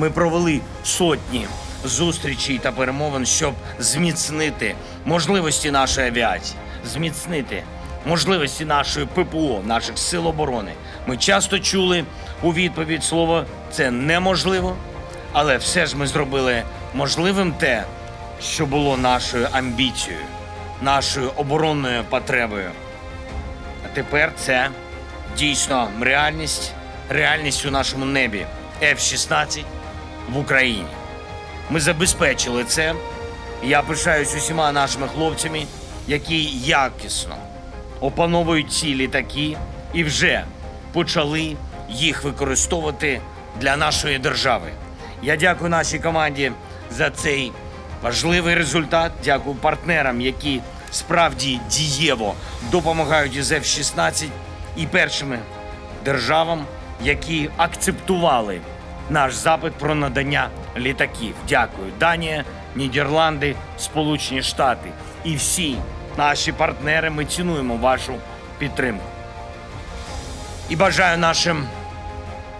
Ми провели сотні зустрічей та перемовин, щоб зміцнити можливості нашої авіації, зміцнити можливості нашої ППО, наших сил оборони. Ми часто чули у відповідь слово це неможливо, але все ж ми зробили можливим те, що було нашою амбіцією, нашою оборонною потребою. А тепер це дійсно реальність, реальність у нашому небі F-16 в Україні. Ми забезпечили це. Я пишаюсь усіма нашими хлопцями, які якісно опановують ці літаки і вже почали їх використовувати для нашої держави. Я дякую нашій команді за цей важливий результат. Дякую партнерам, які справді дієво допомагають із F-16 і першими державам, які акцептували наш запит про надання літаків. Дякую, Данія, Нідерланди, Сполучені Штати і всі наші партнери. Ми цінуємо вашу підтримку. І бажаю нашим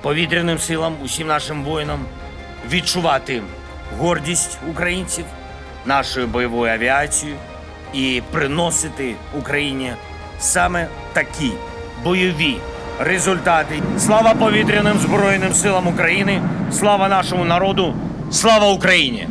повітряним силам, усім нашим воїнам відчувати гордість українців, нашою бойовою авіацією і приносити Україні саме такі бойові результати. Слава повітряним збройним силам України! Слава нашому народу! Слава Україні!